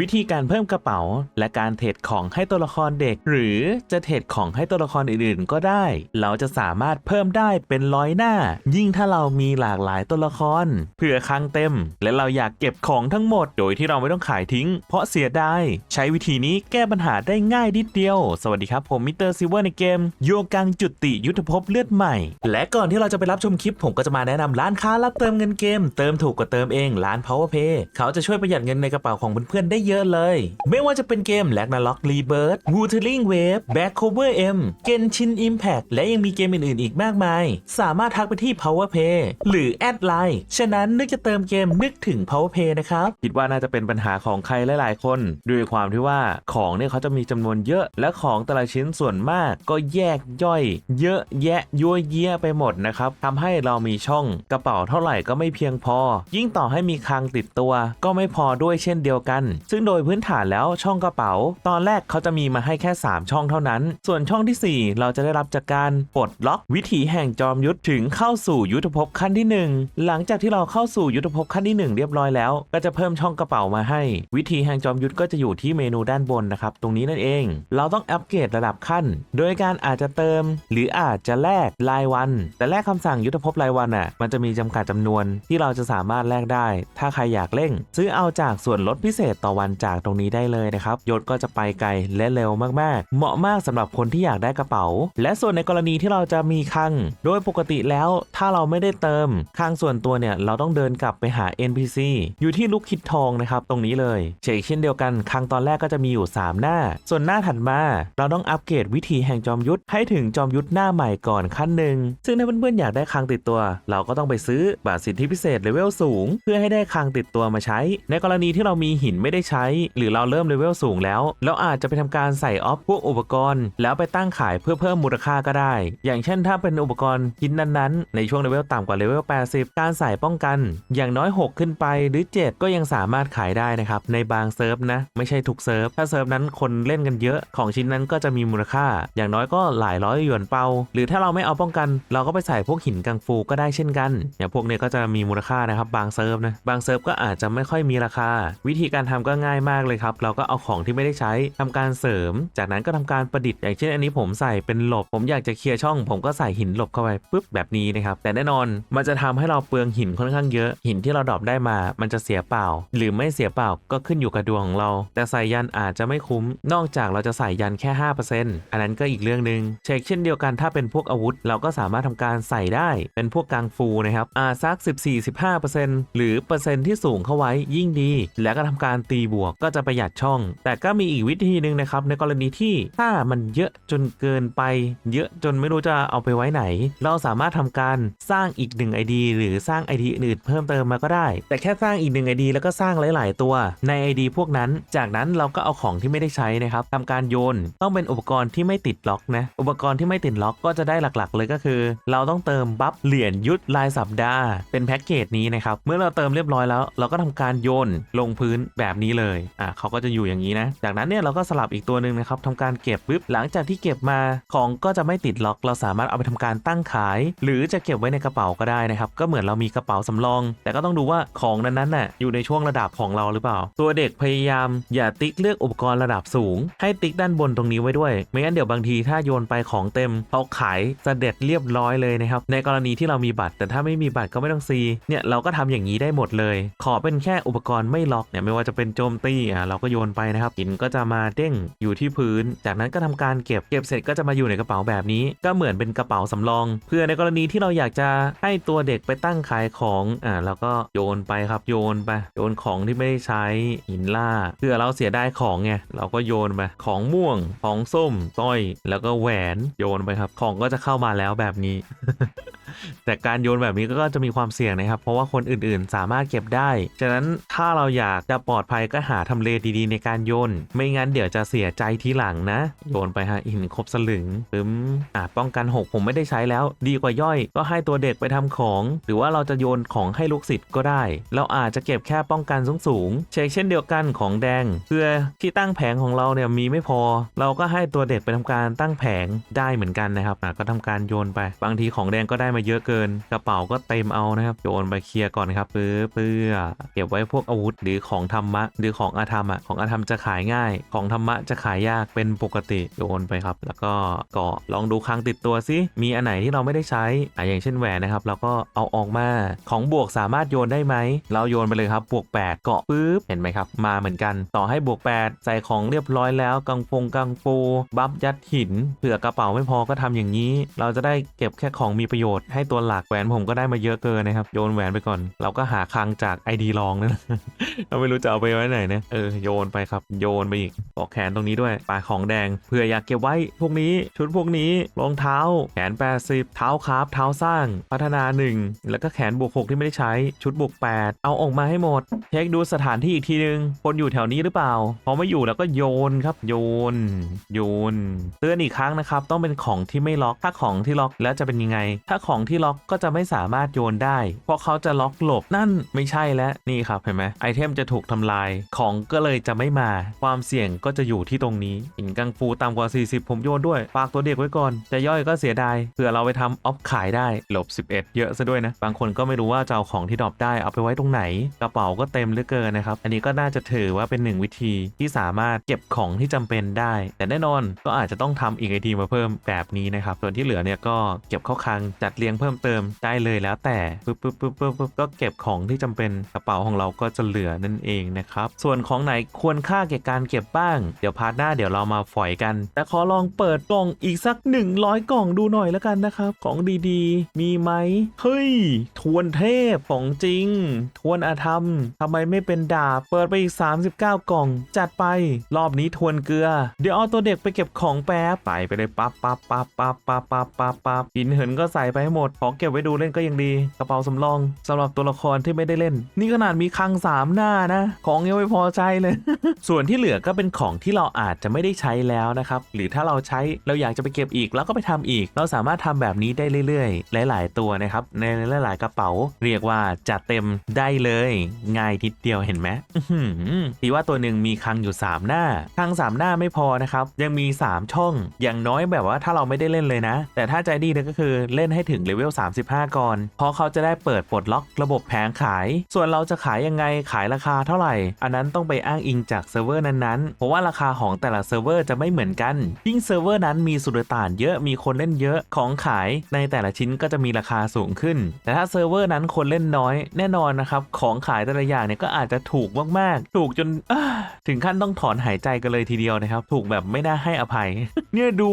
วิธีการเพิ่มกระเป๋า และการเทรดของให้ตัวละครเด็ก หรือจะเทรดของให้ตัวละครอื่นๆ ก็ได้ เราจะสามารถเพิ่มได้เป็นร้อยหน้า ยิ่งถ้าเรามีหลากหลายตัวละครเพื่อคลังเต็ม และเราอยากเก็บของทั้งหมด โดยที่เราไม่ต้องขายทิ้ง เพราะเสียดายใช้วิธีนี้แก้ปัญหาได้ง่ายนิดเดียว สวัสดีครับผมมิสเตอร์ซิเวอร์ในเกม โยกังจุติยุทธภพเลือดใหม่ และก่อนที่เราจะไปรับชมคลิป ผมก็จะมาแนะนำร้านค้ารับเติมเงินเกม เติมถูกกว่าเติมเองร้าน PowerPay เขาจะช่วยประหยัดเงินในกระเป๋าของเพื่อนๆได้เยอะเลย ไม่ว่าจะเป็นเกม l a g n a r o k Rebirth Wuthering Wave Back Cover M Genshin Impact แพกและยังมีเกมอื่นๆอีกมากมาย สามารถทักไปที่ PowerPay หรือแอดไลน์ฉะนั้นนึกจะเติมเกมนึกถึง PowerPay นะครับ คิดว่าน่าจะเป็นปัญหาของใครหลายๆ คน ด้วยความที่ว่าของเนี่ยเขาจะมีจำนวนเยอะ และของแต่ละชิ้นส่วนมากก็แยกย่อย เยอะแยะยั่วเยี่ยไปหมดนะครับทำให้เรามีช่องกระเป๋าเท่าไหร่ก็ไม่เพียงพอ ยิ่งต่อให้มีคลังติดตัว ก็ไม่พอด้วยเช่นเดียวกัน ซึ่งโดยพื้นฐานแล้วช่องกระเป๋า ตอนแรกเขาจะมีมาให้แค่ 3 ช่องเท่านั้น ส่วนช่องทีสี่ 4 เราจะได้รับจากการปลดล็อกวิถีแห่งจอมยุทธถึงเข้าสู่ยุทธภพขั้นที่ 1 หลังจากที่เราเข้าสู่ยุทธภพขั้นที่ 1 เรียบร้อยแล้ว ก็จะเพิ่มช่องกระเป๋ามาให้ วิธีแห่งจอมยุทธก็จะอยู่ที่เมนูด้านบนนะครับตรงนี้นั่นเอง เราต้องอัปเกรดระดับขั้น โดยการอาจจะเติม หรืออาจจะแลกรายวัน แต่แลกคำสั่งยุทธภพรายวันอะมันจะมีจำกัดจำนวนที่เราจะสามารถแลกได้ ถ้าใครอยากเร่ง ซื้อเอาจากส่วนลดพิเศษต่อวันจากตรงนี้ได้เลยนะครับยศก็จะไปไกลและเร็วมากๆ เหมาะมากสำหรับคนที่อยากได้กระเป๋า และส่วนในกรณีที่เราจะมีคัง โดยปกติแล้วถ้าเราไม่ได้เติมคังส่วนตัวเนี่ยเราต้องเดินกลับไปหา NPC อยู่ที่ลูกคิดทองนะครับตรงนี้เลยเชกเช่นเดียวกันคังตอนแรกก็จะมีอยู่ 3 หน้า ส่วนหน้าถัดมา เราต้องอัปเกรดวิธีแห่งจอมยุทธให้ถึงจอมยุทธหน้าใหม่ก่อนขั้นหนึ่งซึ่งถ้าเพื่อนๆอยากได้คังติดตัว เราก็ต้องไปซื้อบัตรสิทธิพิเศษเลเวลสูง เพื่อให้ได้คังติดตัวมาใช้ ในกรณีที่เรามีหินไม่ได้ใช้ หรือเราเริ่มเลเวลสูงแล้ว เราอาจจะไปทำการใส่ออฟพวกอุปกรณ์ แล้วไปตั้งขายเพื่อเพิ่มมูลค่าก็ได้ อย่างเช่นถ้าเป็นอุปกรณ์ชิ้นนั้นๆ ในช่วงเลเวลต่ำกว่าเลเวล 80 การใส่ป้องกัน อย่างน้อย 6 ขึ้นไปหรือ 7 ก็ยังสามารถขายได้นะครับในบางเซิร์ฟนะไม่ใช่ทุกเซิร์ฟถ้าเซิร์ฟนั้นคนเล่นกันเยอะของชิ้นนั้นก็จะมีมูลค่า อย่างน้อยก็หลายร้อยหยวนเปาหรือถ้าเราไม่เอาป้องกัน เราก็ไปใส่พวกหินกังฟูก็ได้เช่นกันอย่างพวกนี้ก็จะมีมูลค่านะครับบางเซิร์ฟนะบางเซิร์ฟก็อาจจะไม่ค่อยมีราคา วิธีการทำก็ง่ายมากเลยครับ เราก็เอาของที่ไม่ได้ใช้ทำการเสริม จากนั้นก็ทำการประดิษฐ์อย่างเช่นอันนี้ผมใส่เป็นหลบ ผมอยากจะเคลียร์ช่อง ผมก็ใส่หินหลบเข้าไปปุ๊บแบบนี้นะครับ แต่แน่นอนมันจะทำให้เราเปลืองหินค่อนข้างเยอะ หินที่เราดรอปได้มา มันจะเสียเปล่า หรือไม่เสียเปล่าก็ขึ้นอยู่กับดวงของเรา แต่ใส่ยันอาจจะไม่คุ้ม นอกจากเราจะใส่ยันแค่ 5%อันนั้นก็อีกเรื่องหนึ่งเช็คเช่นเดียวกันถ้าเป็นพวกอาวุธ เราก็สามารถทำการใส่ได้เป็นพวกกังฟูนะครับอาสัก 14-15%หรือเปอร์เซ็นต์ที่สูงเข้าไว้ยิ่งดี แล้วก็ทำการตีบวกก็จะประหยัดช่อง แต่ก็มีอีกวิธีหนึ่งนะครับในกรณีที่ถ้ามันเยอะจนเกินไป เยอะจนไม่รู้จะเอาไปไว้ไหน เราสามารถทำการสร้างอีกหนึ่ง ID หรือสร้าง ID อื่นๆเพิ่มเติมมาก็ได้ แต่แค่สร้างอีกหนึ่ง ID แล้วก็สร้างหลาย ๆ ตัวใน ID พวกนั้น จากนั้นเราก็เอาของที่ไม่ได้ใช้นะครับทำการโยนต้องเป็นอุปกรณ์ที่ไม่ติดล็อกนะอุปกรณ์ที่ไม่ติดล็อกก็จะได้หลักๆ เลยก็คือ เราต้องเติมบัฟเหรียญยุทธรายสัปดาห์เป็นแพ็กเกจนี้นะครับเมื่อเราเติมเรียบร้อยแล้ว เราก็ทำการโยนลงพื้นแบบนี้เลยอะเขาก็จะอยู่อย่างนี้นะ จากนั้นเนี่ยเราก็สลับอีกตัวหนึ่งนะครับทำการเก็บปุ๊บหลังจากที่เก็บมาของก็จะไม่ติดล็อก เราสามารถเอาไปทำการตั้งขาย หรือจะเก็บไว้ในกระเป๋าก็ได้นะครับก็เหมือนเรามีกระเป๋าสำรอง แต่ก็ต้องดูว่าของนั้นๆน่ะอยู่ในช่วงระดับของเราหรือเปล่า ตัวเด็กพยายาม อย่าติ๊กเลือกอุปกรณ์ระดับสูง ให้ติ๊กด้านบนตรงนี้ไว้ด้วย ไม่งั้นเดี๋ยวบางทีถ้าโยนไปของเต็มเขาขายเสด็จเรียบร้อยเลยนะครับในกรณีที่เรามีบัตร แต่ถ้าไม่มีบัตรก็ไม่ต้องซีเนี่ยเราก็ทำอย่างนี้ได้หมดเลย ขอเป็นแค่อุปกรณ์ไม่ล็อกเนี่ยไม่ว่าจะเป็นโจมตีอะเราก็โยนไปนะครับหินก็จะมาเด้งอยู่ที่พื้น จากนั้นก็ทำการเก็บเก็บเสร็จก็จะมาอยู่ในกระเป๋าแบบนี้ ก็เหมือนเป็นกระเป๋าสำรอง เพื่อในกรณีที่เราอยากจะให้ตัวเด็กไปตั้งขายของอ่าเราก็โยนไปครับโยนไปโยนของที่ไม่ได้ใช้หินล่าเพื่อเราเสียได้ของไงเราก็โยนไปของม่วงของส้มสร้อย แล้วก็แหวนโยนไปครับ ของก็จะเข้ามาแล้วแบบนี้ แต่การโยนแบบนี้ก็จะมีความเสี่ยงนะครับ เพราะว่าคนอื่นๆ สามารถเก็บได้ ฉะนั้นถ้าเราอยากจะปลอดภัยก็หาทำเลดีๆ ในการโยน ไม่งั้นเดี๋ยวจะเสียใจทีหลังนะ โยนไปฮะหินครบสลึงปึ้มอะป้องกัน 6 ผมไม่ได้ใช้แล้ว ดีกว่าย่อย ก็ให้ตัวเด็กไปทำของ หรือว่าเราจะโยนของให้ลูกศิษย์ก็ได้ เราอาจจะเก็บแค่ป้องกันสูงๆเช็คเช่นเดียวกันของแดงเพื่อที่ตั้งแผงของเราเนี่ยมีไม่พอ เราก็ให้ตัวเด็กไปทำการตั้งแผงได้เหมือนกันนะครับอะก็ทำการโยนไป บางทีของแดงก็ได้มามาเยอะเกิน กระเป๋าก็เต็มเอานะครับโยนไปเคลียร์ก่อนครับเปื้อเปื้อเก็บไว้พวกอาวุธหรือของธรรมะ หรือของอาธรรมอะของอาธรรมจะขายง่าย ของธรรมะจะขายยากเป็นปกติโยนไปครับ แล้วก็เกาะลองดูคลังติดตัวซิมีอันไหนที่เราไม่ได้ใช้อะอย่างเช่นแหวนนะครับเราก็เอาออกมาของบวกสามารถโยนได้ไหมเราโยนไปเลยครับบวก 8 เกาะปุ๊บเห็นไหมครับ มาเหมือนกัน ต่อให้บวก 8 ใส่ของเรียบร้อยแล้วกังฟงกังฟูบัฟยัดหินเผื่อกระเป๋าไม่พอก็ทำอย่างนี้ เราจะได้เก็บแค่ของมีประโยชน์ให้ตัวหลักแหวนผมก็ได้มาเยอะเกินนะครับ โยนแหวนไปก่อน เราก็หาคลังจากไอดีลองนั่นแหละเราไม่รู้จะเอาไปไว้ไหนนะเออโยนไปครับโยนไปอีกปอกแขนตรงนี้ด้วยปลายของแดงเผื่ออยากเก็บไว้พวกนี้ชุดพวกนี้รองเท้า แขน 80 เท้าคราฟเท้าสร้าง พัฒนา 1 แล้วก็แขนบวก6ที่ไม่ได้ใช้ชุดบวก8 เอาออกมาให้หมด เช็คดูสถานที่อีกทีนึง คนอยู่แถวนี้หรือเปล่าพอไม่อยู่แล้วก็โยนครับโยน โยนเตือนอีกครั้งนะครับ ต้องเป็นของที่ไม่ล็อกถ้าของที่ล็อกแล้วจะเป็นยังไง ถ้าของที่ล็อกก็จะไม่สามารถโยนได้ เพราะเขาจะล็อกหลบนั่นไม่ใช่แล้วนี่ครับเห็นไหมไอเทมจะถูกทำลายของก็เลยจะไม่มา ความเสี่ยงก็จะอยู่ที่ตรงนี้หินกังฟูต่ำกว่า 40 ผมโยนด้วยฝากตัวเด็กไว้ก่อน จะย่อยก็เสียดายเผื่อเราไปทำออฟขายได้หลบ 11 เยอะซะด้วยนะ บางคนก็ไม่รู้ว่าจะเอาของที่ดรอปได้เอาไปไว้ตรงไหน กระเป๋าก็เต็มเหลือเกินนะครับ อันนี้ก็น่าจะถือว่าเป็นหนึ่งวิธีที่สามารถเก็บของที่จำเป็นได้ แต่แน่นอนก็อาจจะต้องทำอีกไอทีมาเพิ่มแบบนี้นะครับส่วนที่เหลือเนี่ยก็เก็บเข้าคลังจัดเรียงเพิ่มเติมได้เลยแล้วแต่ปึ๊บปึ๊บปึ๊บปึ๊บปึ๊บก็เก็บของที่จำเป็นกระเป๋าของเราก็จะเหลือนั่นเองนะครับ ส่วนของไหนควรค่าแก่การเก็บบ้าง เดี๋ยวพาร์ทหน้าเดี๋ยวเรามาฝอยกัน แต่ขอลองเปิดกล่องอีกสัก 100 กล่องดูหน่อยแล้วกันนะครับ ของดีๆ มีไหมเฮ้ย ทวนเทพของจริง ทวนอาธรรมทำไมไม่เป็นดาบ เปิดไปอีก 39 กล่อง จัดไป รอบนี้ทวนเกลือ เดี๋ยวเอาตัวเด็กไปเก็บของแป๊บไปไปเลยปั๊บปั๊บปั๊บปั๊บปั๊บปั๊บปั๊บปั๊บหินเหินก็ใส่ไปให้หมดของเก็บไว้ดูเล่นก็ยังดีกระเป๋าสำรองสำหรับตัวละครที่ไม่ได้เล่น นี่ขนาดมีคลังสามหน้านะ ของยังไม่พอใจเลย ส่วนที่เหลือก็เป็นของที่เราอาจจะไม่ได้ใช้แล้วนะครับหรือถ้าเราใช้เราอยากจะไปเก็บอีกเราก็ไปทำอีก เราสามารถทำแบบนี้ได้เรื่อยๆ หลาย ๆ ตัวนะครับในหลาย ๆ กระเป๋า เรียกว่าจัดเต็มได้เลย ง่ายนิดเดียวเห็นไหมถือหือทีว่าตัวหนึ่งมีคลังอยู่ 3 หน้าคลัง 3 หน้าไม่พอนะครับยังมี 3 ช่อง อย่างน้อยแบบว่าถ้าเราไม่ได้เล่นเลยนะ แต่ถ้าใจดีเนี่ยก็คือเล่นให้ถึงเลเวล 35 ก่อน เพราะเขาจะได้เปิดปลดล็อกระบบแผงขาย ส่วนเราจะขายยังไงขายราคาเท่าไหร่ อันนั้นต้องไปอ้างอิงจากเซิร์ฟเวอร์นั้นๆ เพราะว่าราคาของแต่ละเซิร์ฟเวอร์จะไม่เหมือนกัน ยิ่งเซิร์ฟเวอร์นั้นมีสุดต่านเยอะ มีคนเล่นเยอะ ของขายในแต่ละชิ้นก็จะมีราคาสูงขึ้น แต่ถ้าเซิร์ฟเวอร์นั้นคนเล่นน้อย แน่นอนนะครับ ของขายแต่ละอย่างเนี่ยก็อาจจะถูกมากๆ ถูกจนถึงขั้นต้องถอนหายใจกันเลยทีเดียวนะครับ ถูกแบบไม่น่าให้อภัย เนี่ยดู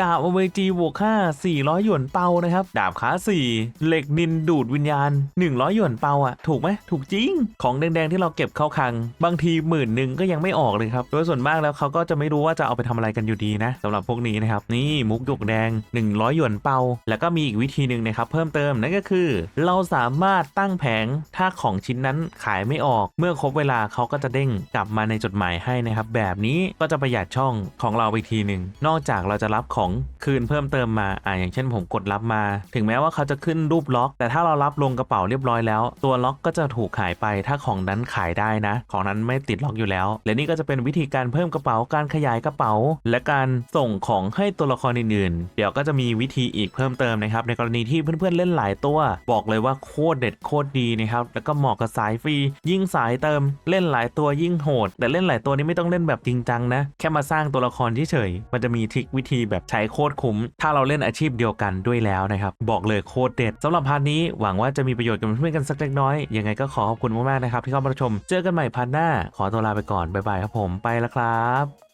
ดาบอเวจีบวกค่า400 หยวนเปานะครับดาบขา4เหล็กนินดูดวิญญาณ 100 หยวนเปาอะถูกไหมถูกจริง ของแดงๆที่เราเก็บเข้าคลัง บางทีหมื่นหนึ่งก็ยังไม่ออกเลยครับ โดยส่วนมากแล้วเขาก็จะไม่รู้ว่าจะเอาไปทำอะไรกันอยู่ดีนะสำหรับพวกนี้นะครับ นี่มุกหยกแดง 100 หยวนเปา แล้วก็มีอีกวิธีหนึ่งนะครับเพิ่มเติมนั่นก็คือ เราสามารถตั้งแผงถ้าของชิ้นนั้นขายไม่ออก เมื่อครบเวลาเขาก็จะเด้งกลับมาในจดหมายให้นะครับแบบนี้ก็จะประหยัดช่องของเราไปทีหนึ่งนอกจากเราจะรับของคืนเพิ่มเติมมาอ่าอย่างเช่นผมกดรับมาถึงแม้ว่าเขาจะขึ้นรูปล็อก แต่ถ้าเรารับลงกระเป๋าเรียบร้อยแล้ว ตัวล็อกก็จะถูกขายไป ถ้าของนั้นขายได้นะ ของนั้นไม่ติดล็อกอยู่แล้ว และนี่ก็จะเป็นวิธีการเพิ่มกระเป๋าการขยายกระเป๋า และการส่งของให้ตัวละครอื่นๆ เดี๋ยวก็จะมีวิธีอีกเพิ่มเติมนะครับ ในกรณีที่เพื่อนๆเล่นหลายตัว บอกเลยว่าโคตรเด็ดโคตรดีนะครับ แล้วก็เหมาะกับสายฟรี ยิ่งสายเติม เล่นหลายตัวยิ่งโหด แต่เล่นหลายตัวนี้ไม่ต้องเล่นแบบจริงจังนะ แค่มาสร้างตัวละครเฉยๆ มันจะมีทริควิธีแบบใช้โคตรคุ้ม ถ้าเราเล่นอาชีพเดียวกันด้วยแล้วนะครับบอกเลยโคตรเด็ดสำหรับพาร์ทนี้หวังว่าจะมีประโยชน์กับเพื่อนกันสักเล็กน้อย ยังไงก็ขอขอบคุณมากๆนะครับที่เข้ามาชม เจอกันใหม่พาร์ทหน้า ขอตัวลาไปก่อนบ๊ายบายครับผมไปแล้วครับ